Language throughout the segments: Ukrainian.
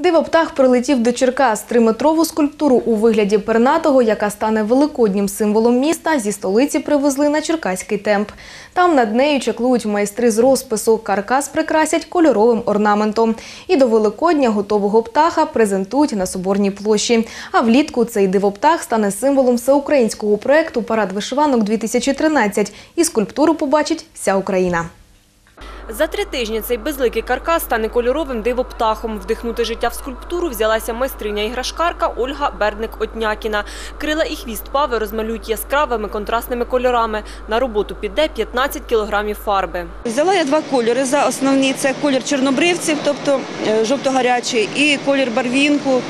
Дивоптах прилетів до Черкас. Триметрову скульптуру у вигляді пернатого, яка стане великоднім символом міста, зі столиці привезли на черкаський темп. Там над нею чаклують майстри з розпису. Каркас прикрасять кольоровим орнаментом. І до Великодня готового птаха презентують на Соборній площі. А влітку цей дивоптах стане символом всеукраїнського проекту «Парад вишиванок-2013». І скульптуру побачить вся Україна. За три тижні цей безликий каркас стане кольоровим дивоптахом. Вдихнути життя в скульптуру взялася майстриня-іграшкарка Ольга Бердник-Отнякіна. Крила і хвіст пави розмалюють яскравими контрастними кольорами. На роботу піде 15 кілограмів фарби. Взяла я два кольори за основні. Це колір чорнобривців, тобто е, жовто-гарячий, і колір барвінку,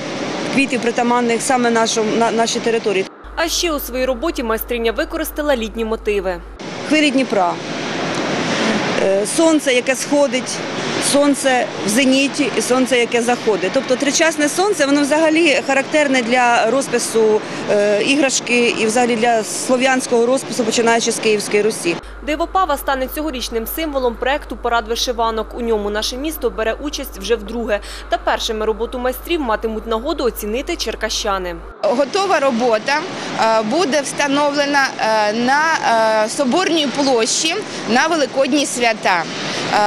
квітів притаманних саме нашому, на, нашій території. А ще у своїй роботі майстриня використала літні мотиви. Хвилі Дніпра, сонце, яке сходить, сонце в зеніті і сонце, яке заходить. Тобто тричасне сонце, воно взагалі характерне для розпису е, іграшки і взагалі для слов'янського розпису, починаючи з Київської Русі. Дивопава стане цьогорічним символом проекту «Парад вишиванок». У ньому наше місто бере участь вже вдруге. Та першими роботу майстрів матимуть нагоду оцінити черкащани. Готова робота е, буде встановлена е, на е, Соборній площі на Великодні свята.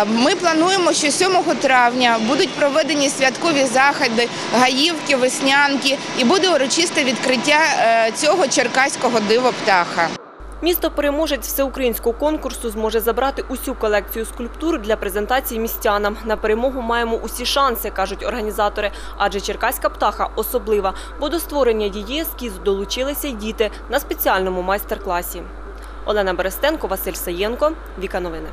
Ми плануємо, що 7 травня будуть проведені святкові заходи, гаївки, веснянки і буде урочисте відкриття цього черкаського дивоптаха. Місто-переможець всеукраїнського конкурсу зможе забрати усю колекцію скульптур для презентації містянам. На перемогу маємо усі шанси, кажуть організатори. Адже черкаська птаха особлива, бо до створення її ескізу долучилися й діти на спеціальному майстер-класі. Олена Берестенко, Василь Саєнко, Віка Новини.